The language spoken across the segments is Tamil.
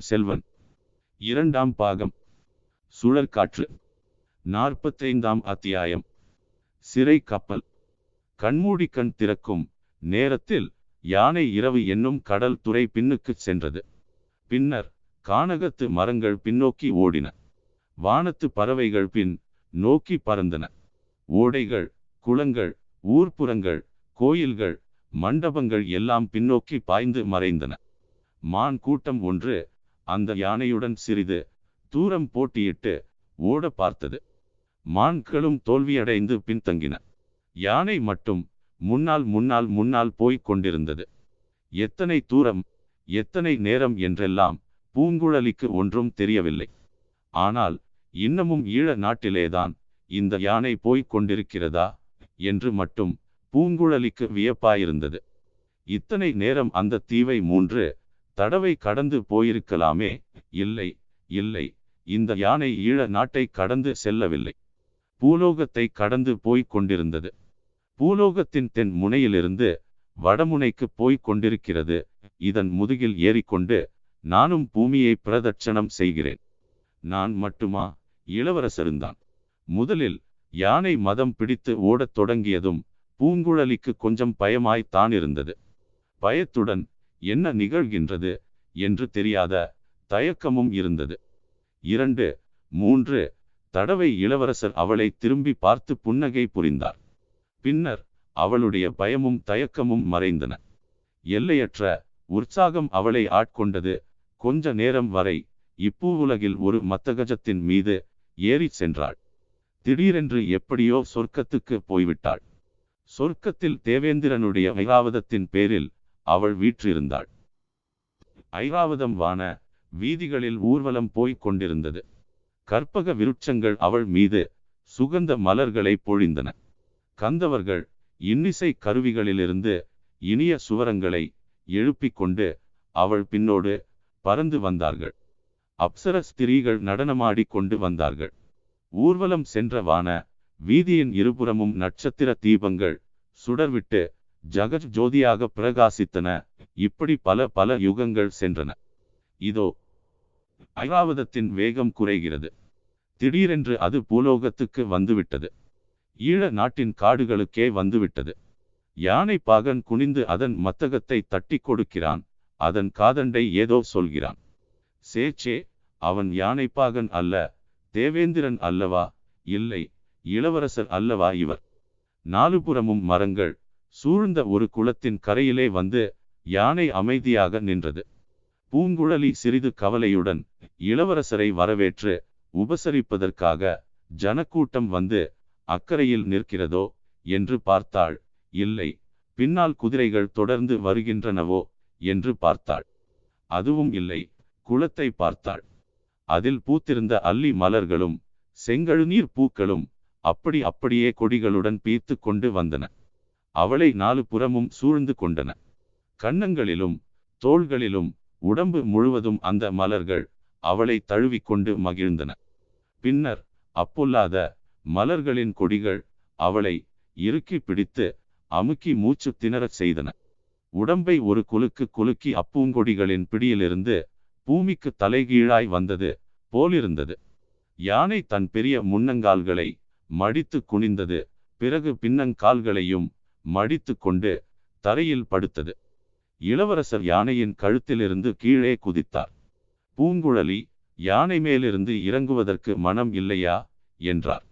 பொன்னியின் செல்வன். இரண்டாம் பாகம். சுழற்காற்று. நாற்பத்தைந்தாம் அத்தியாயம். சிறை கப்பல். கண்மூடி கண் திறக்கும் நேரத்தில் யானை இரவு என்னும் கடல் துறை பின்னுக்குச் சென்றது. பின்னர் கானகத்து மரங்கள் பின்னோக்கி ஓடின. வானத்து பறவைகள் பின் நோக்கி பறந்தன. ஓடைகள் குளங்கள் ஊர்ப்புறங்கள் கோயில்கள் மண்டபங்கள் எல்லாம் பின்னோக்கி பாய்ந்து மறைந்தன. மான் கூட்டம் ஒன்று அந்த யானையுடன் சிறிது தூரம் போட்டியிட்டு ஓட பார்த்தது. மான்களும் தோல்வியடைந்து பின்தங்கின. யானை மட்டும் முன்னால் முன்னால் முன்னால் போய்க் கொண்டிருந்தது. எத்தனை தூரம் எத்தனை நேரம் என்றெல்லாம் பூங்குழலிக்கு ஒன்றும் தெரியவில்லை. ஆனால் இன்னமும் ஈழ நாட்டிலேதான் இந்த யானை போய்க் கொண்டிருக்கிறதா என்று மட்டும் பூங்குழலிக்கு வியப்பாயிருந்தது. இத்தனை நேரம் அந்த தீவை மூன்று தடவை கடந்து போயிருக்கலாமே? இல்லை இல்லை. இந்த யானை ஈழ நாட்டை கடந்து செல்லவில்லை. பூலோகத்தை கடந்து போய்க் கொண்டிருந்தது. பூலோகத்தின் தென் முனையிலிருந்து வடமுனைக்கு போய்க் கொண்டிருக்கிறது. இதன் முதுகில் ஏறிக்கொண்டு நானும் பூமியை பிரதட்சணம் செய்கிறேன். நான் மட்டுமா? இளவரசருந்தான் முதலில் யானை மதம் பிடித்து ஓடத் தொடங்கியதும் பூங்குழலிக்கு கொஞ்சம் பயமாய்த்தான் இருந்தது பயத்துடன் என்ன நிகழ்கின்றது என்று தெரியாத தயக்கமும் இருந்தது. இரண்டு மூன்று தடவை இளவரசர் அவளை திரும்பி பார்த்து புன்னகை புரிந்தார். பின்னர் அவளுடைய பயமும் தயக்கமும் மறைந்தன. எல்லையற்ற உற்சாகம் அவளை ஆட்கொண்டது. கொஞ்ச நேரம் வரை இப்பூவுலகில் ஒரு மத்தகஜத்தின் மீது ஏறிச் சென்றாள். திடீரென்று எப்படியோ சொர்க்கத்துக்கு போய்விட்டாள். சொர்க்கத்தில் தேவேந்திரனுடைய ஐராவதத்தின் பேரில் அவள் வீற்றிருந்தாள். ஐராவதம் வான வீதிகளில் ஊர்வலம் போய்க் கொண்டிருந்தது. கற்பக விருட்சங்கள் அவள் மீது சுகந்த மலர்களை பொழிந்தன. கந்தவர்கள் இன்னிசை கருவிகளிலிருந்து இனிய சுவரங்களை எழுப்பிக் கொண்டு அவள் பின்னோடு பறந்து வந்தார்கள். அப்சர ஸ்திரீகள் நடனமாடி கொண்டு வந்தார்கள். ஊர்வலம் சென்றவான வீதியின் இருபுறமும் நட்சத்திர தீபங்கள் சுடர்விட்டு ஜகஜ் ஜோதியாக பிரகாசித்தன. இப்படி பல பல யுகங்கள் சென்றன. இதோ ஐராவதத்தின் வேகம் குறைகிறது. திடீரென்று அது பூலோகத்துக்கு வந்துவிட்டது. ஈழ நாட்டின் காடுகளுக்கே வந்துவிட்டது. யானை பாகன் குனிந்து அதன் மத்தகத்தை தட்டி கொடுக்கிறான். அதன் காதண்டை ஏதோ சொல்கிறான். சேச்சே அவன் யானைப்பாகன் அல்ல தேவேந்திரன் அல்லவா? இல்லை இளவரசர் அல்லவா இவர்? நாலுபுறமும் மரங்கள் சூழ்ந்த ஒரு குளத்தின் கரையிலே வந்து யானை அமைதியாக நின்றது. பூங்குழலி சிறிது கவலையுடன் இளவரசரை வரவேற்று உபசரிப்பதற்காக ஜனக்கூட்டம் வந்து அக்கறையில் நிற்கிறதோ என்று பார்த்தாள். இல்லை பின்னால் குதிரைகள் தொடர்ந்து வருகின்றனவோ என்று பார்த்தாள். அதுவும் இல்லை குளத்தை பார்த்தாள். அதில் பூத்திருந்த அல்லி மலர்களும் செங்கழுநீர் பூக்களும் அப்படி அப்படியே கொடிகளுடன் பீத்து கொண்டு வந்தன. அவளை நாலு புறமும் சூழ்ந்து கொண்டன. கன்னங்களிலும் தோள்களிலும் உடம்பு முழுவதும் அந்த மலர்கள் அவளை தழுவிக்கொண்டு மகிழ்ந்தன. பின்னர் அப்பொல்லாத மலர்களின் கொடிகள் அவளை இறுக்கி பிடித்து அமுக்கி மூச்சு திணறச் செய்தன. உடம்பை ஒரு குலுக்கு குலுக்கி அப்பூங்கொடிகளின் பிடியிலிருந்து பூமிக்கு தலைகீழாய் வந்தது போலிருந்தது. யானை தன் பெரிய முன்னங்கால்களை மடித்து குனிந்தது பிறகு பின்னங்கால்களையும் மடித்து கொண்டு தரையில் படுத்தது. இளவரசர் யானையின் கழுத்திலிருந்து கீழே குதித்தார். பூங்குழலி யானை மேலிருந்து இறங்குவதற்கு மனம் இல்லையா? என்றார்.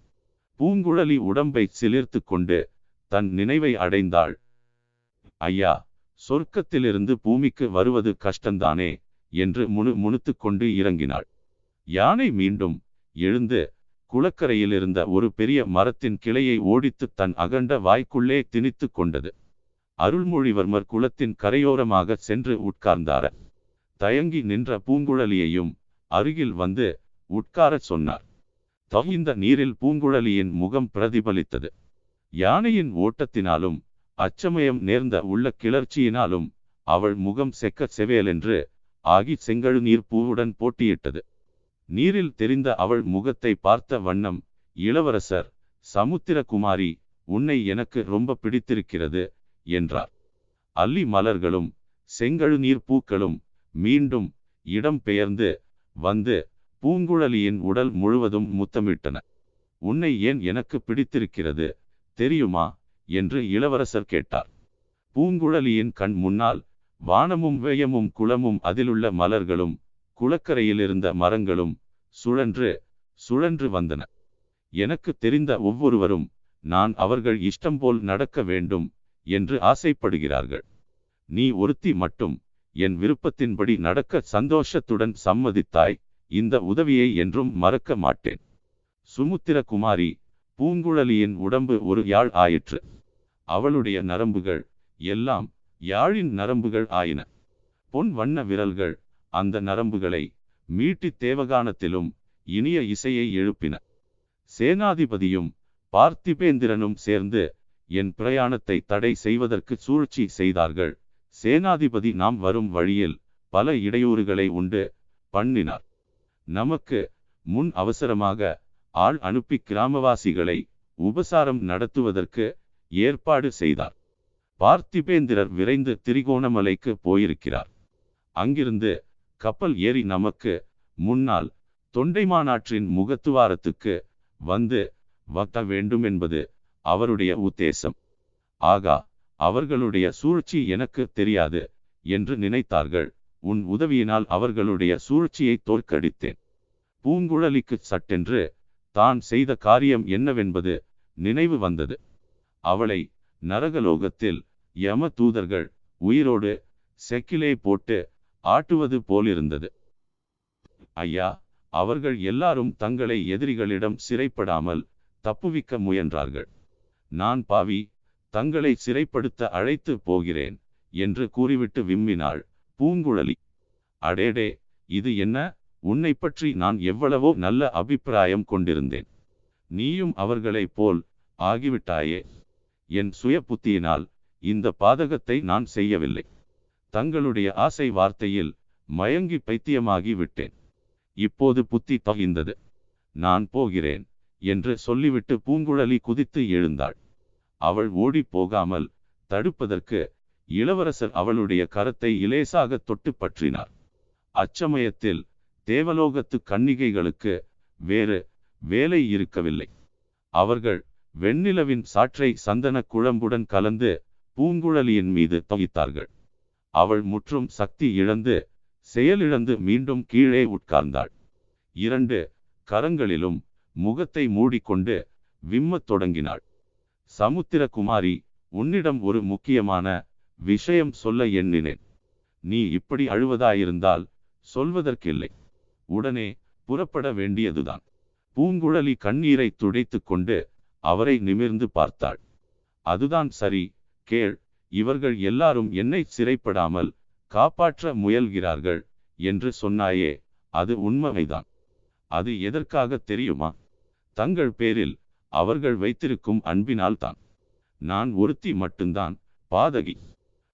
பூங்குழலி உடம்பை சிலிர்த்து கொண்டு தன் நினைவை அடைந்தாள். ஐயா சொர்க்கத்திலிருந்து பூமிக்கு வருவது கஷ்டந்தானே என்று முணு முணுத்து கொண்டு இறங்கினாள். யானை மீண்டும் எழுந்து குளக்கரையில் இருந்த ஒரு பெரிய மரத்தின் கிளையை ஓடித்து தன் அகண்ட வாய்க்குள்ளே திணித்து கொண்டது. அருள்மொழிவர்மர் குளத்தின் கரையோரமாக சென்று உட்கார்ந்தார. தயங்கி நின்ற பூங்குழலியையும் அருகில் வந்து உட்காரச் சொன்னார். தவிந்த நீரில் பூங்குழலியின் முகம் பிரதிபலித்தது. யானையின் ஓட்டத்தினாலும் அச்சமயம் நேர்ந்த உள்ள கிளர்ச்சியினாலும் அவள் முகம் செக்க செவேலென்று ஆகி செங்கழு நீர் பூவுடன் போட்டியிட்டது. நீரில் தெரிந்த அவள் முகத்தை பார்த்த வண்ணம் இளவரசர் சமுத்திரகுமாரி உன்னை எனக்கு ரொம்ப பிடித்திருக்கிறது என்றார். அல்லி மலர்களும் செங்கழுநீர் பூக்களும் மீண்டும் இடம் பெயர்ந்து வந்து பூங்குழலியின் உடல் முழுவதும் முத்தமிட்டன. உன்னை ஏன் எனக்கு பிடித்திருக்கிறது தெரியுமா என்று இளவரசர் கேட்டார். பூங்குழலியின் கண் முன்னால் வானமும் வேயமும் குளமும் அதிலுள்ள மலர்களும் குளக்கரையில் இருந்த மரங்களும் சுழன்று சுழன்று வந்தன. எனக்கு தெரிந்த ஒவ்வொருவரும் நான் அவர்கள் இஷ்டம் போல் நடக்க வேண்டும் என்று ஆசைப்படுகிறார்கள். நீ ஒருத்தி மட்டும் என் விருப்பத்தின்படி நடக்க சந்தோஷத்துடன் சம்மதித்தாய் இந்த உதவியை என்றும் மறக்க மாட்டேன் சுமுத்திர குமாரி பூங்குழலியின் உடம்பு ஒரு யாழ் ஆயிற்று. அவளுடைய நரம்புகள் எல்லாம் யாழின் நரம்புகள் ஆயின. பொன் வண்ண விரல்கள் அந்த நரம்புகளை மீட்டி தேவகானத்திலும் இனிய இசையை எழுப்பின. சேனாதிபதியும் பார்த்திபேந்திரனும் சேர்ந்து என் பிரயாணத்தை தடை செய்வதற்கு சூழ்ச்சி செய்தார்கள். சேனாதிபதி நாம் வரும் வழியில் பல இடையூறுகளை உண்டு பண்ணினார். நமக்கு முன் அவசரமாக ஆள் அனுப்பி கிராமவாசிகளை உபசாரம் நடத்துவதற்கு ஏற்பாடு செய்தார். பார்த்திபேந்திரர் விரைந்து திரிகோணமலைக்கு போயிருக்கிறார். அங்கிருந்து கப்பல் ஏறி நமக்கு முன்னால் தொண்டைமானாற்றின் முகத்துவாரத்துக்கு வந்து வத்த வேண்டும் என்பது அவருடைய உத்தேசம். ஆகா அவர்களுடைய சூழ்ச்சி எனக்கு தெரியாது என்று நினைத்தார்கள். உன் உதவியினால் அவர்களுடைய சூழ்ச்சியை தோற்கடித்தேன். பூங்குழலிக்கு சட்டென்று தான் செய்த காரியம் என்னவென்பது நினைவு வந்தது. அவளை நரகலோகத்தில் யம தூதர்கள் உயிரோடு செக்கிலே போட்டு ஆட்டுவது போலிருந்தது. ஐயா அவர்கள் எல்லாரும் தங்களை எதிரிகளிடம் சிறைப்படாமல் தப்புவிக்க முயன்றார்கள். நான் பாவி தங்களை சிறைப்படுத்த அழைத்து போகிறேன் என்று கூறிவிட்டு விம்மினாள் பூங்குழலி. அடேடே இது என்ன? உன்னை பற்றி நான் எவ்வளவோ நல்ல அபிப்பிராயம் கொண்டிருந்தேன். நீயும் அவர்களைப் போல் ஆகிவிட்டாயே. என் சுய புத்தியினால் இந்த பாதகத்தை நான் செய்யவில்லை. தங்களுடைய ஆசை வார்த்தையில் மயங்கி பைத்தியமாகி விட்டேன். இப்போது புத்தி தகிந்தது நான் போகிறேன் என்று சொல்லிவிட்டு பூங்குழலி குதித்து எழுந்தாள். அவள் ஓடி போகாமல் தடுப்பதற்கு இளவரசர் அவளுடைய கரத்தை இலேசாக தொட்டு பற்றினார். அச்சமயத்தில் தேவலோகத்து கன்னிகைகளுக்கு வேறு வேலை இருக்கவில்லை. அவர்கள் வெண்ணிலவின் சாற்றை சந்தன குழம்புடன் கலந்து பூங்குழலியின் மீது தொகித்தார்கள். அவள் முற்றும் சக்தி இழந்து செயலிழந்து மீண்டும் கீழே உட்கார்ந்தாள். இரண்டு கரங்களிலும் முகத்தை மூடிக்கொண்டு விம்மத் தொடங்கினாள். சமுத்திரகுமாரி உன்னிடம் ஒரு முக்கியமான விஷயம் சொல்ல எண்ணினேன். நீ இப்படி அழுவதாயிருந்தால் சொல்வதற்கில்லை. உடனே புறப்பட வேண்டியதுதான். பூங்குழலி கண்ணீரை துடைத்து கொண்டு அவரை நிமிர்ந்து பார்த்தாள். அதுதான் சரி கேள் இவர்கள் எல்லாரும் என்னை சிறைப்படாமல் காப்பாற்ற முயல்கிறார்கள் என்று சொன்னாயே அது உண்மைதான். அது எதற்காக தெரியுமா? தங்கள் பேரில் அவர்கள் வைத்திருக்கும் அன்பினால் தான் நான் ஒருத்தி மட்டும்தான் பாதகி.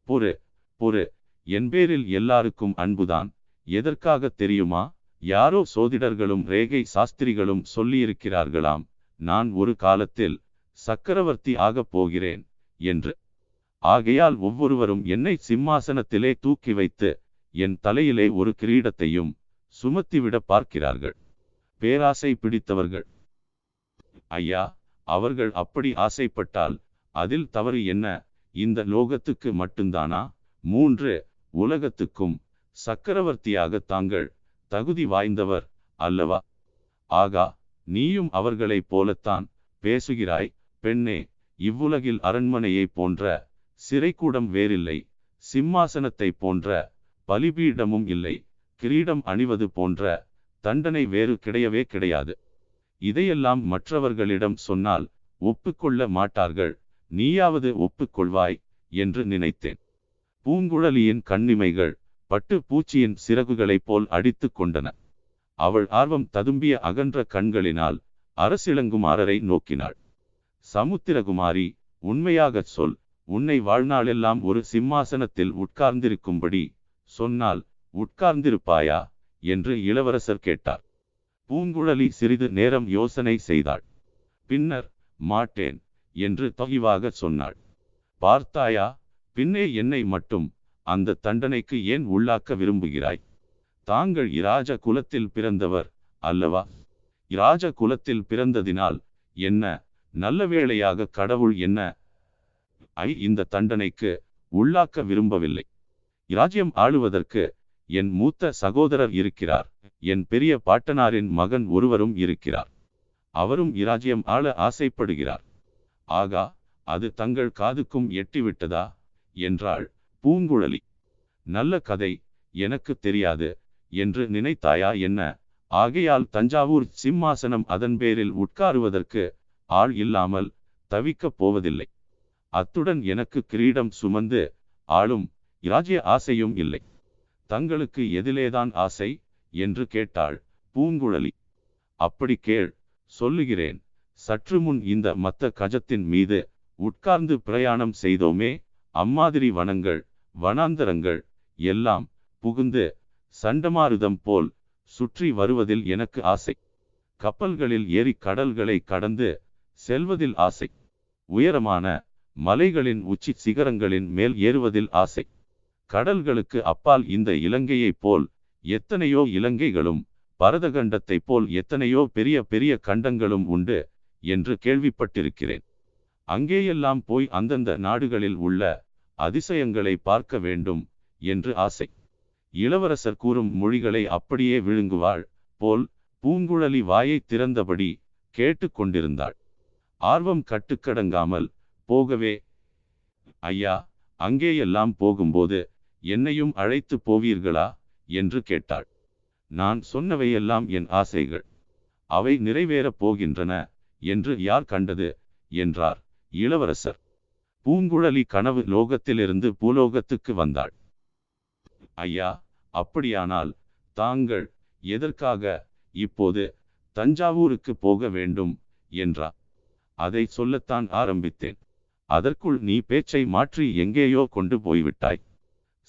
பொறு பொறு என் பேரில் எல்லாருக்கும் அன்புதான். எதற்காக தெரியுமா? யாரோ சோதிடர்களும் ரேகை சாஸ்திரிகளும் சொல்லியிருக்கிறார்களாம் நான் ஒரு காலத்தில் சக்கரவர்த்தி ஆகப் போகிறேன் என்று. ஆகையால் ஒவ்வொருவரும் என்னை சிம்மாசனத்திலே தூக்கி வைத்து என் தலையிலே ஒரு கிரீடத்தையும் சுமத்திவிட பார்க்கிறார்கள். பேராசை பிடித்தவர்கள். ஐயா அவர்கள் அப்படி ஆசைப்பட்டால் அதில் தவறு என்ன? இந்த லோகத்துக்கு மட்டும்தானா? மூன்று உலகத்துக்கும் சக்கரவர்த்தியாக தாங்கள் தகுதி வாய்ந்தவர் அல்லவா? ஆகா நீயும் அவர்களைப் போலத்தான் பேசுகிறாய் பெண்ணே இவ்வுலகில் அரண்மனையைப் போன்ற சிறைக்கூடம் வேறில்லை. சிம்மாசனத்தை போன்ற பலிபீடமும் இல்லை. கிரீடம் அணிவது போன்ற தண்டனை வேறு கிடையவே கிடையாது. இதையெல்லாம் மற்றவர்களிடம் சொன்னால் ஒப்புக்கொள்ள மாட்டார்கள். நீயாவது ஒப்புக்கொள்வாய் என்று நினைத்தேன். பூங்குழலியின் கண்ணிமைகள் பட்டு பூச்சியின் சிறகுகளைப் போல் அடித்து கொண்டன. அவள் ஆர்வம் ததும்பிய அகன்ற கண்களினால் அரசிளங்குமாரரை நோக்கினாள். சமுத்திரகுமாரி உண்மையாகச் சொல். உன்னை வாழ்நாளெல்லாம் ஒரு சிம்மாசனத்தில் உட்கார்ந்திருக்கும்படி சொன்னால் உட்கார்ந்திருப்பாயா? என்று இளவரசர் கேட்டார். பூங்குழலி சிறிது நேரம் யோசனை செய்தாள். பின்னர் மாட்டேன் என்று தொகிவாக சொன்னாள். பார்த்தாயா பின்னே என்னை மட்டும் அந்த தண்டனைக்கு ஏன் உள்ளாக்க விரும்புகிறாய்? தாங்கள் இராஜ குலத்தில் பிறந்தவர் அல்லவா? இராஜ குலத்தில் பிறந்ததினால் என்ன? நல்ல வேளையாக கடவுள் என்ன ஐ இந்த தண்டனைக்கு உள்ளாக்க விரும்பவில்லை. இராஜ்யம் ஆளுவதற்கு என் மூத்த சகோதரர் இருக்கிறார். என் பெரிய பாட்டனாரின் மகன் ஒருவரும் இருக்கிறார். அவரும் இராஜ்யம் ஆள ஆசைப்படுகிறார். ஆகா அது தங்கள் காதுக்கும் எட்டிவிட்டதா? என்றாள் பூங்குழலி. நல்ல கதை எனக்கு தெரியாது என்று நினைத்தாயா என்ன? ஆகையால் தஞ்சாவூர் சிம்மாசனம் அதன் பேரில் உட்காருவதற்கு ஆள் இல்லாமல் தவிக்கப் போவதில்லை. அத்துடன் எனக்கு கிரீடம் சுமந்து ஆளும் இராஜ்ய ஆசையும் இல்லை. தங்களுக்கு எதிலேதான் ஆசை? என்று கேட்டாள் பூங்குழலி. அப்படி கேள் சொல்லுகிறேன். சற்று முன் இந்த மத்த கஜத்தின் மீது உட்கார்ந்து பிரயாணம் செய்தோமே அம்மாதிரி வனங்கள் வனாந்தரங்கள் எல்லாம் புகுந்து சண்டமாருதம் போல் சுற்றி வருவதில் எனக்கு ஆசை. கப்பல்களில் ஏறி கடல்களை கடந்து செல்வதில் ஆசை. உயரமான மலைகளின் உச்சி சிகரங்களின் மேல் ஏறுவதில் ஆசை. கடல்களுக்கு அப்பால் இந்த இலங்கையைப் போல் எத்தனையோ இலங்கைகளும் பரதகண்டத்தைப் போல் எத்தனையோ பெரிய பெரிய கண்டங்களும் உண்டு என்று கேள்விப்பட்டிருக்கிறேன். அங்கேயெல்லாம் போய் அந்தந்த நாடுகளில் உள்ள அதிசயங்களை பார்க்க வேண்டும் என்று ஆசை. இளவரசர் கூறும் மொழிகளை அப்படியே விழுங்குவாள் போல் பூங்குழலி வாயை திறந்தபடி கேட்டு கொண்டிருந்தாள். ஆர்வம் கட்டுக்கடங்காமல் போகவே. ஐயா அங்கேயெல்லாம் போகும்போது என்னையும் அழைத்து போவீர்களா? என்று கேட்டாள். நான் சொன்னவையெல்லாம் என் ஆசைகள். அவை நிறைவேறப் போகின்றன என்று யார் கண்டது? என்றார் இளவரசர். பூங்குழலி கனவு லோகத்திலிருந்து பூலோகத்துக்கு வந்தாள். ஐயா அப்படியானால் தாங்கள் எதற்காக இப்போது தஞ்சாவூருக்கு போக வேண்டும்? என்றார். அதை சொல்லத்தான் ஆரம்பித்தேன். அதற்குள் நீ பேச்சை மாற்றி எங்கேயோ கொண்டு போய்விட்டாய்.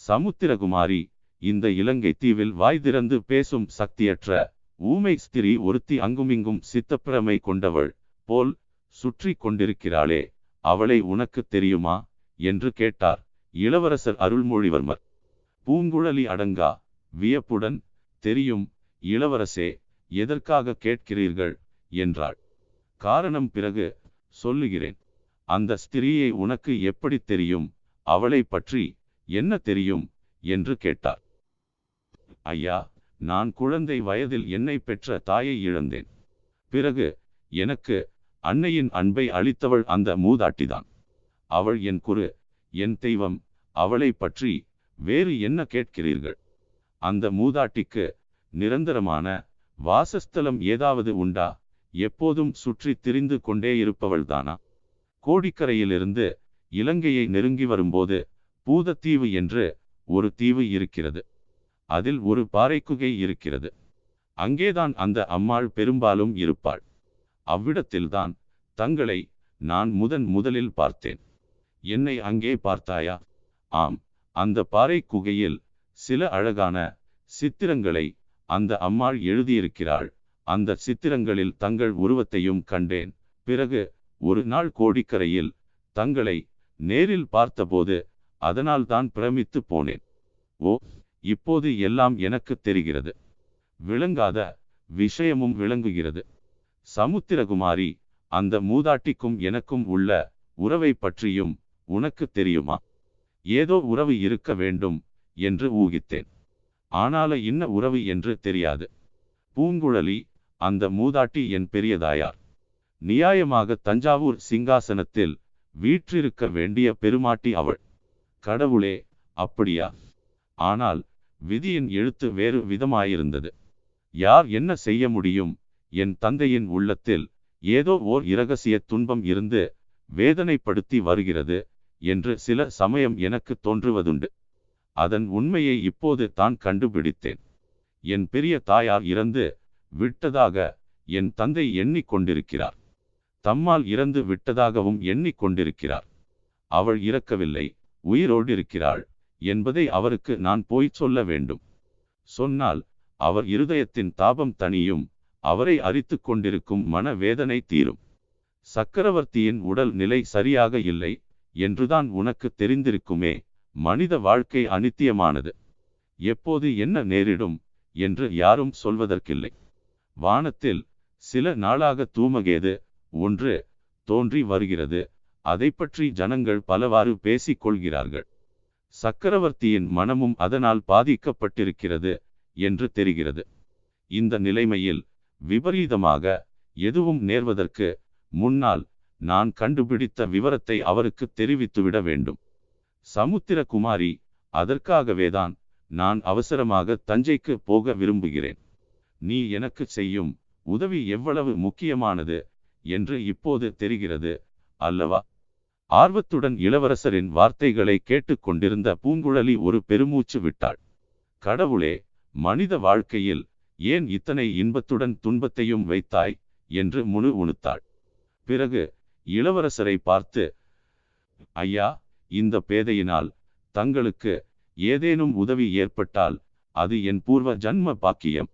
சமுத்திரகுமாரி இந்த இலங்கை தீவில் வாய் திறந்து பேசும் சக்தியற்ற ஊமை ஸ்திரீ ஒருத்தி அங்குமிங்கும் சித்தப்பிரமை கொண்டவள் போல் சுற்றி கொண்டிருக்கிறாளே அவளை உனக்கு தெரியுமா? என்று கேட்டார் இளவரசர் அருள்மொழிவர்மர். பூங்குழலி அடங்கா வியப்புடன் தெரியும் இளவரசே எதற்காக கேட்கிறீர்கள்? என்றாள். காரணம் பிறகு சொல்லுகிறேன். அந்த ஸ்திரீயை உனக்கு எப்படி தெரியும்? அவளை பற்றி என்ன தெரியும்? என்று கேட்டார். ஐயா நான் குழந்தை வயதில் என்னை பெற்ற தாயை இழந்தேன். பிறகு எனக்கு அன்னையின் அன்பை அளித்தவள் அந்த மூதாட்டிதான். அவள் என் குரு என் தெய்வம் அவளை பற்றி வேறு என்ன கேட்கிறீர்கள்? அந்த மூதாட்டிக்கு நிரந்தரமான வாசஸ்தலம் ஏதாவது உண்டா? எப்போதும் சுற்றி திரிந்து கொண்டே இருப்பவள்தானா? கோடிக்கரையிலிருந்து இலங்கையை நெருங்கி வரும்போது பூதத்தீவு என்று ஒரு தீவு இருக்கிறது. அதில் ஒரு பாறைக்குகை இருக்கிறது. அங்கேதான் அந்த அம்மாள் பெரும்பாலும் இருப்பாள். அவ்விடத்தில்தான் தங்களை நான் முதன் முதலில் பார்த்தேன். என்னை அங்கே பார்த்தாயா? ஆம் அந்த பாறை குகையில் சில அழகான சித்திரங்களை அந்த அம்மாள் எழுதியிருக்கிறாள். அந்த சித்திரங்களில் தங்கள் உருவத்தையும் கண்டேன். பிறகு ஒரு நாள் கோடிக்கரையில் தங்களை நேரில் பார்த்தபோது அதனால் தான் பிரமித்து போனேன். ஓ இப்போது எல்லாம் எனக்கு தெரிகிறது. விளங்காத விஷயமும் விளங்குகிறது. சமுத்திரகுமாரி அந்த மூதாட்டிக்கும் எனக்கும் உள்ள உறவை பற்றியும் உனக்கு தெரியுமா? ஏதோ உறவு இருக்க வேண்டும் என்று ஊகித்தேன். ஆனால இன்ன உறவு என்று தெரியாது. பூங்குழலி அந்த மூதாட்டி என் பெரியதாயார். நியாயமாக தஞ்சாவூர் சிங்காசனத்தில் வீற்றிருக்க வேண்டிய பெருமாட்டி அவள். கடவுளே அப்படியா? ஆனால் விதியின் எழுத்து வேறு விதமாயிருந்தது. யார் என்ன செய்ய முடியும்? என் தந்தையின் உள்ளத்தில் ஏதோ ஓர் இரகசிய துன்பம் இருந்து வேதனைப்படுத்தி வருகிறது என்று சில சமயம் எனக்கு தோன்றுவதுண்டு. அதன் உண்மையை இப்போது தான் கண்டுபிடித்தேன். என் பெரிய தாயார் இறந்து விட்டதாக என் தந்தை எண்ணிக்கொண்டிருக்கிறார் தம்மால் இறந்து விட்டதாகவும் எண்ணிக்கொண்டிருக்கிறார். அவள் இறக்கவில்லை உயிரோடு இருக்கிறாள் என்பதை அவருக்கு நான் போய் சொல்ல வேண்டும். சொன்னால் அவர் இருதயத்தின் தாபம் தனியும் அவரை அரித்து கொண்டிருக்கும் மன வேதனை தீரும். சக்கரவர்த்தியின் உடல் நிலை சரியாக இல்லை என்றுதான் உனக்கு தெரிந்திருக்குமே மனித வாழ்க்கை அனித்தியமானது. எப்போது என்ன நேரிடும் என்று யாரும் சொல்வதற்கில்லை. வானத்தில் சில நாளாக தூமகேது ஒன்று தோன்றி வருகிறது. அதை பற்றி ஜனங்கள் பலவாறு பேசிக் கொள்கிறார்கள் சக்கரவர்த்தியின் மனமும் அதனால் பாதிக்கப்பட்டிருக்கிறது என்று தெரிகிறது. இந்த நிலைமையில் விபரீதமாக எதுவும் நேர்வதற்கு முன்னால் நான் கண்டுபிடித்த விவரத்தை அவருக்கு தெரிவித்துவிட வேண்டும். சமுத்திரகுமாரி அதற்காகவேதான் நான் அவசரமாக தஞ்சைக்கு போக விரும்புகிறேன். நீ எனக்கு செய்யும் உதவி எவ்வளவு முக்கியமானது என்று இப்போது தெரிகிறது அல்லவா? ஆர்வத்துடன் இளவரசரின் வார்த்தைகளை கேட்டுக்கொண்டிருந்த பூங்குழலி ஒரு பெருமூச்சு விட்டாள். கடவுளே மனித வாழ்க்கையில் ஏன் இத்தனை இன்பத்துடன் துன்பத்தையும் வைத்தாய்? என்று முழு உணுத்தாள். பிறகு இளவரசரை பார்த்து ஐயா இந்த பேதையினால் தங்களுக்கு ஏதேனும் உதவி ஏற்பட்டால் அது என் பூர்வ ஜன்ம பாக்கியம்.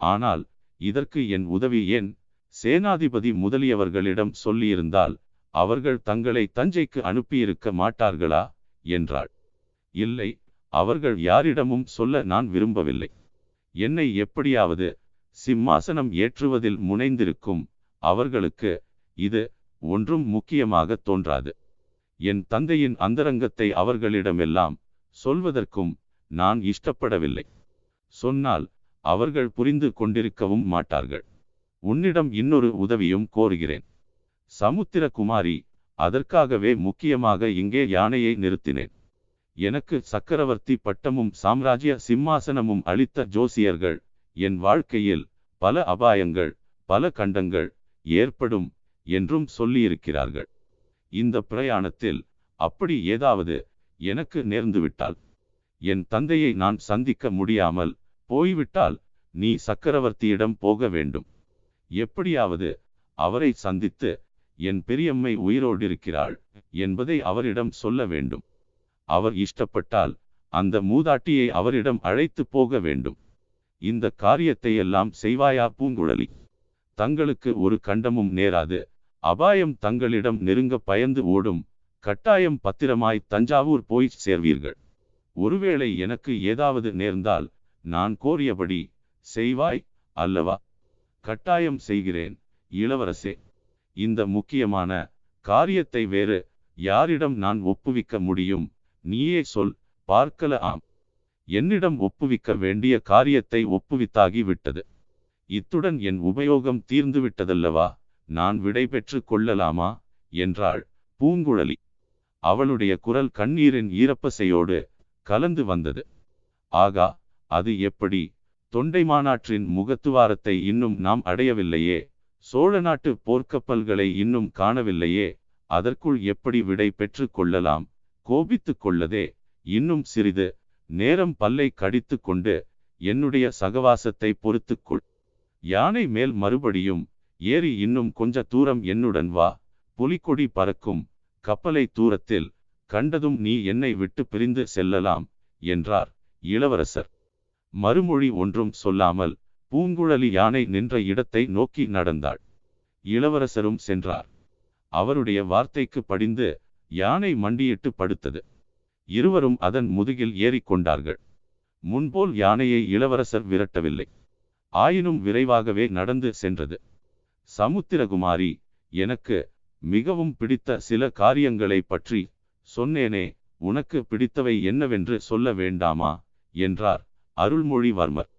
ஆனால் இதற்கு என் உதவி ஏன் சேனாதிபதி முதலியவர்களிடம் சொல்லியிருந்தால் அவர்கள் தங்களை தஞ்சைக்கு அனுப்பியிருக்க மாட்டார்களா? என்றாள். இல்லை அவர்கள் யாரிடமும் சொல்ல நான் விரும்பவில்லை. என்னை எப்படியாவது சிம்மாசனம் ஏற்றுவதில் முனைந்திருக்கும் அவர்களுக்கு இது ஒன்றும் முக்கியமாக தோன்றாது. என் தந்தையின் அந்தரங்கத்தை அவர்களிடமெல்லாம் சொல்வதற்கும் நான் இஷ்டப்படவில்லை. சொன்னால் அவர்கள் புரிந்து கொண்டிருக்கவும் மாட்டார்கள். உன்னிடம் இன்னொரு உதவியும் கோருகிறேன். சமுத்திரகுமாரி அதற்காகவே முக்கியமாக இங்கே யானையை நிறுத்தினேன். எனக்கு சக்கரவர்த்தி பட்டமும் சாம்ராஜ்ய சிம்மாசனமும் அளித்த ஜோசியர்கள் என் வாழ்க்கையில் பல அபாயங்கள் பல கண்டங்கள் ஏற்படும் என்றும் சொல்லியிருக்கிறார்கள். இந்த பிரயாணத்தில் அப்படி ஏதாவது எனக்கு நேர்ந்துவிட்டால்? என் தந்தையை நான் சந்திக்க முடியாமல் போய்விட்டால் நீ சக்கரவர்த்தியிடம் போக வேண்டும். எப்படியாவது அவரை சந்தித்து என் பெரியம்மை உயிரோடிருக்கிறாள் என்பதை அவரிடம் சொல்ல வேண்டும். அவர் இஷ்டப்பட்டால் அந்த மூதாட்டியை அவரிடம் அழைத்து போக வேண்டும். இந்த காரியத்தை எல்லாம் செய்வாயா பூங்குழலி? தங்களுக்கு ஒரு கண்டமும் நேராது. அபாயம் தங்களிடம் நெருங்க பயந்து ஓடும். கட்டாயம் பத்திரமாய் தஞ்சாவூர் போய் சேர்வீர்கள். ஒருவேளை எனக்கு ஏதாவது நேர்ந்தால் நான் கோரியபடி செய்வாய் அல்லவா? கட்டாயம் செய்கிறேன் இளவரசே. இந்த முக்கியமான காரியத்தை வேறு யாரிடம் நான் ஒப்புவிக்க முடியும்? நீயே சொல் பார்க்கல ஆம். என்னிடம் ஒப்புவிக்க வேண்டிய காரியத்தை ஒப்புவித்தாகி விட்டது. இத்துடன் என் உபயோகம் தீர்ந்து விட்டதல்லவா? நான் விடை பெற்று கொள்ளலாமா? என்றாள் பூங்குழலி. அவளுடைய குரல் கண்ணீரின் ஈரப்பசையோடு கலந்து வந்தது. ஆகா அது எப்படி? தொண்டை மாநாட்டின் முகத்துவாரத்தை இன்னும் நாம் அடையவில்லையே. சோழ நாட்டு போர்க்கப்பல்களை இன்னும் காணவில்லையே. அதற்குள் எப்படி விடை பெற்று கொள்ளலாம்? கோபித்து கொள்ளதே. இன்னும் சிறிது. நேரம் பல்லை கடித்து கொண்டு என்னுடைய சகவாசத்தை பொறுத்துக்கொள் யானை மேல் மறுபடியும் ஏறி இன்னும் கொஞ்ச தூரம் என்னுடன் வா. புலிக்கொடி பறக்கும். கப்பலை தூரத்தில். கண்டதும் நீ என்னை விட்டு பிரிந்து செல்லலாம் என்றார் இளவரசர். மறுமொழி ஒன்றும் சொல்லாமல் பூங்குழலி யானை நின்ற இடத்தை நோக்கி நடந்தாள். இளவரசரும் சென்றார். அவருடைய வார்த்தைக்கு படிந்து யானை மண்டியிட்டு படுத்தது. இருவரும் அதன் முதுகில் ஏறிக்கொண்டார்கள் முன்போல் யானையை இளவரசர் விரட்டவில்லை. ஆயினும் விரைவாகவே நடந்து சென்றது. சமுத்திரகுமாரி எனக்கு மிகவும் பிடித்த சில காரியங்களை பற்றி சொன்னேனே உனக்கு பிடித்தவை என்னவென்று சொல்ல வேண்டாமா? என்றார். அருள்மொழிவர்மர்.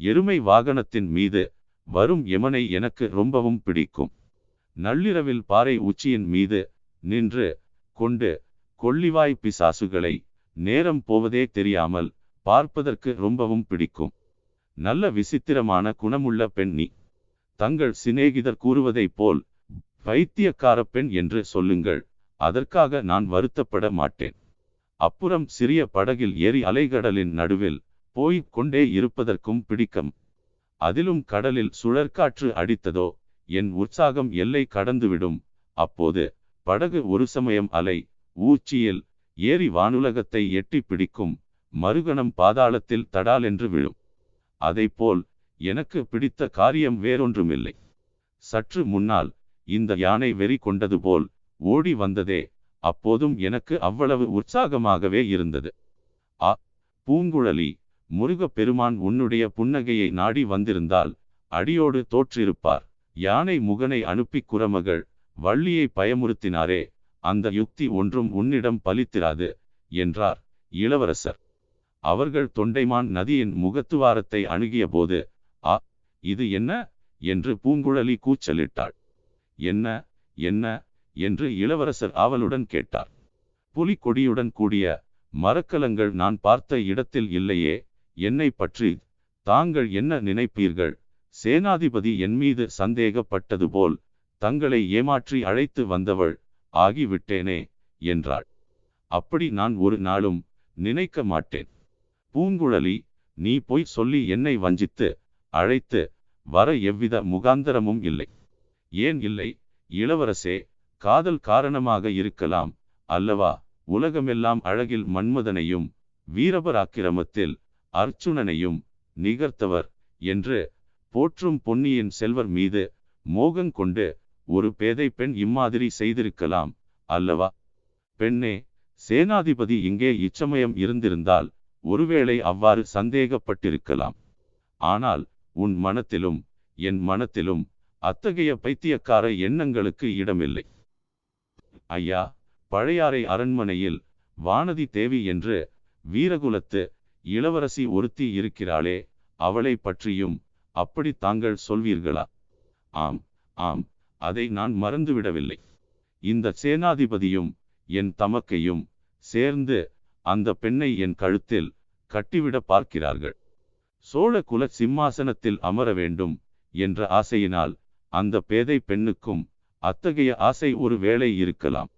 எருமை வாகனத்தின் மீது வரும் யமனை எனக்கு ரொம்பவும் பிடிக்கும். நள்ளிரவில் பாறை உச்சியின் மீது நின்று கொண்டு கொள்ளிவாய் பிசாசுகளை நேரம் போவதே தெரியாமல் பார்ப்பதற்கு ரொம்பவும் பிடிக்கும். நல்ல விசித்திரமான குணமுள்ள பெண்ணி தங்கள் சிநேகிதர் கூறுவதைப் போல் பைத்தியக்கார பெண் என்று சொல்லுங்கள். அதற்காக நான் வருத்தப்பட மாட்டேன். அப்புறம் சிறிய படகில் ஏறி அலைகடலின் நடுவில் போய்க் கொண்டே இருப்பதற்கும் பிடிக்கும். அதிலும் கடலில் சுழற்காற்று அடித்ததோ என் உற்சாகம் எல்லை கடந்துவிடும். அப்போது படகு ஒரு சமயம் அலை ஊச்சியில் ஏறி வானுலகத்தை எட்டி பிடிக்கும். மறுகணம் பாதாளத்தில் தடாலென்று விழும். அதைப்போல் எனக்கு பிடித்த காரியம் வேறொன்றுமில்லை. சற்று முன்னால் இந்த யானை வெறி கொண்டது போல் ஓடி வந்ததே அப்போதும் எனக்கு அவ்வளவு உற்சாகமாகவே இருந்தது. ஆ பூங்குழலி முருகப் பெருமான் உன்னுடைய புன்னகையை நாடி வந்திருந்தால் அடியோடு தோற்றிருப்பார். யானை முகனை அனுப்பி குரமகள் வள்ளியை பயமுறுத்தினாரே அந்த யுக்தி ஒன்றும் உன்னிடம் பலித்திராது என்றார் இளவரசர். அவர்கள் தொண்டைமான் நதியின் முகத்துவாரத்தை அணுகிய போது ஆ இது என்ன? என்று பூங்குழலி கூச்சலிட்டாள். என்ன என்ன? என்று இளவரசர் ஆவலுடன் கேட்டார். புலிக்கொடியுடன் கூடிய மரக்கலங்கள் நான் பார்த்த இடத்தில் இல்லையே என்னை பற்றி தாங்கள் என்ன நினைப்பீர்கள்? சேனாதிபதி என் மீது சந்தேகப்பட்டது போல் தங்களை ஏமாற்றி அழைத்து வந்தவள் ஆகிவிட்டேனே என்றாள். அப்படி நான் ஒரு நாளும் நினைக்க மாட்டேன். பூங்குழலி நீ போய் சொல்லி என்னை வஞ்சித்து அழைத்து வர எவ்வித முகாந்தரமும் இல்லை. ஏன் இல்லை? இளவரசே காதல் காரணமாக இருக்கலாம் அல்லவா? உலகமெல்லாம் அழகில் மன்மதனையும் வீரபராக்கிரமத்தில் அர்ச்சுனனையும் நிகர்த்தவர் என்று போற்றும் பொன்னியின் செல்வர் மீது மோகங் கொண்டு ஒரு பேதை பெண் இம்மாதிரி செய்திருக்கலாம் அல்லவா? பெண்ணே சேனாதிபதி இங்கே இச்சமயம் இருந்திருந்தால் ஒருவேளை அவ்வாறு சந்தேகப்பட்டிருக்கலாம். ஆனால் உன் மனத்திலும் என் மனத்திலும் அத்தகைய பைத்தியக்கார எண்ணங்களுக்கு இடமில்லை. ஐயா பழையாறை அரண்மனையில் வானதி தேவி என்று வீரகுலத்து இளவரசி ஒருத்தி இருக்கிறாளே அவளை பற்றியும் அப்படி தாங்கள் சொல்வீர்களா? ஆம் ஆம் அதை நான் மறந்துவிடவில்லை. இந்த சேனாதிபதியும் என் தமக்கையும் சேர்ந்து அந்த பெண்ணை என் கழுத்தில் கட்டிவிட பார்க்கிறார்கள். சோழ குல சிம்மாசனத்தில் அமர வேண்டும் என்ற ஆசையினால் அந்த பேதை பெண்ணுக்கும் அத்தகைய ஆசை ஒரு வேளை இருக்கலாம்.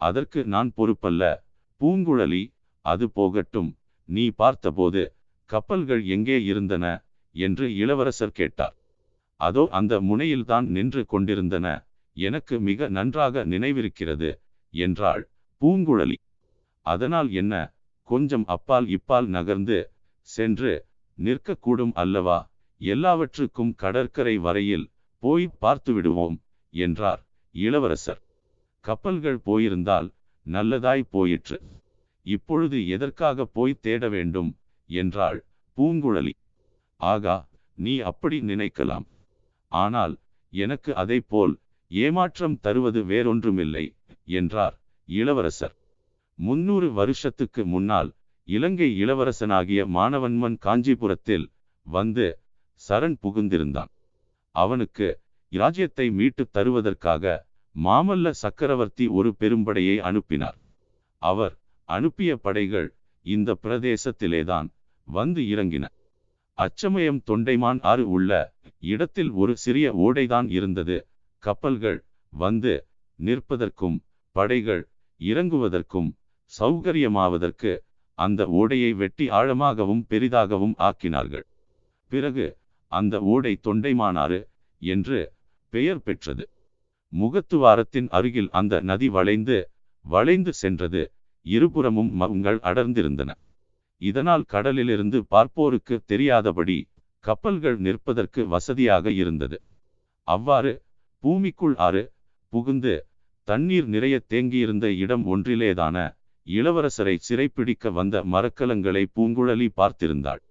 அதற்கு நான் பொறுப்பல்ல பூங்குழலி அது போகட்டும் நீ பார்த்தபோது கப்பல்கள் எங்கே இருந்தன? என்று இளவரசர் கேட்டார். அதோ அந்த முனையில்தான் நின்று கொண்டிருந்தன. எனக்கு மிக நன்றாக நினைவிருக்கிறது என்றாள் பூங்குழலி. அதனால் என்ன? கொஞ்சம் அப்பால் இப்பால் நகர்ந்து சென்று நிற்கக்கூடும் அல்லவா? எல்லாவற்றுக்கும் கடற்கரை வரையில் போய் பார்த்து விடுவோம் என்றார் இளவரசர். கப்பல்கள் போயிருந்தால் நல்லதாய் போயிற்று. இப்பொழுது எதற்காக போய் தேட வேண்டும்? என்றாள் பூங்குழலி. ஆகா நீ அப்படி நினைக்கலாம். ஆனால் எனக்கு அதை போல் ஏமாற்றம் தருவது வேறொன்றுமில்லை என்றார் இளவரசர். முன்னூறு வருஷத்துக்கு முன்னால் இலங்கை இளவரசனாகிய மானவன்மன் காஞ்சிபுரத்தில் வந்து சரண் புகுந்திருந்தான். அவனுக்கு இராஜ்யத்தை மீட்டு தருவதற்காக மாமல்ல சக்கரவர்த்தி ஒரு பெரும்படையை அனுப்பினார். அவர் அனுப்பிய படைகள் இந்த பிரதேசத்திலேதான் வந்து இறங்கின. அச்சமயம் தொண்டைமான் ஆறு உள்ள இடத்தில் ஒரு சிறிய ஓடைதான் இருந்தது. கப்பல்கள் வந்து நிற்பதற்கும் படைகள் இறங்குவதற்கும் சௌகரியமாவதற்கு அந்த ஓடையை வெட்டி ஆழமாகவும் பெரிதாகவும் ஆக்கினார்கள். பிறகு அந்த ஓடை தொண்டைமானாறு என்று பெயர் பெற்றது. முகத்துவாரத்தின் அருகில் அந்த நதி வளைந்து வளைந்து சென்றது. இருபுறமும் மரங்கள் அடர்ந்திருந்தன. இதனால் கடலிலிருந்து பார்ப்போருக்கு தெரியாதபடி கப்பல்கள் நிற்பதற்கு வசதியாக இருந்தது. அவ்வாறு பூமிக்குள் ஆறு புகுந்து தண்ணீர் நிறைய தேங்கியிருந்த இடம் ஒன்றிலேதான இளவரசரை சிறைப்பிடிக்க வந்த மரக்கலங்களை பூங்குழலி பார்த்திருந்தாள்.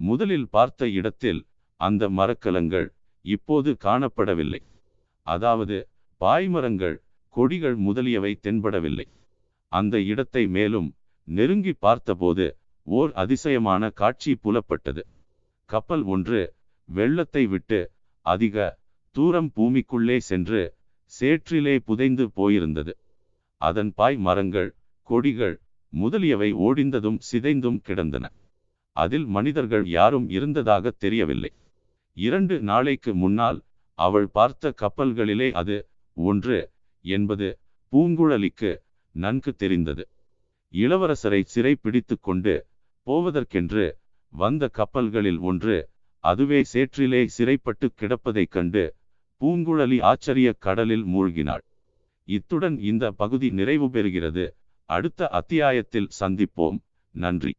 முதலில் பார்த்த இடத்தில் அந்த மரக்கலங்கள் இப்போது காணப்படவில்லை. அதாவது பாய்மரங்கள் கொடிகள் முதலியவை தென்படவில்லை. அந்த இடத்தை மேலும் நெருங்கி பார்த்தபோது ஓர் அதிசயமான காட்சி புலப்பட்டது. கப்பல் ஒன்று வெள்ளத்தை விட்டு அதிக தூரம் பூமிக்குள்ளே சென்று சேற்றிலே புதைந்து போயிருந்தது. அதன் பாய் மரங்கள் கொடிகள் முதலியவை ஓடிந்ததும் சிதைந்தும் கிடந்தன. அதில் மனிதர்கள் யாரும் இருந்ததாக தெரியவில்லை. இரண்டு நாளைக்கு முன்னால் அவள் பார்த்த கப்பல்களிலே அது ஒன்று என்பது பூங்குழலிக்கு நன்கு தெரிந்தது. இளவரசரை சிறை பிடித்து கொண்டு போவதற்கென்று வந்த கப்பல்களில் ஒன்று அதுவே சேற்றிலே சிறைப்பட்டு கிடப்பதைக் கண்டு பூங்குழலி ஆச்சரிய கடலில் மூழ்கினாள். இத்துடன் இந்த பகுதி நிறைவு பெறுகிறது. அடுத்த அத்தியாயத்தில் சந்திப்போம். நன்றி.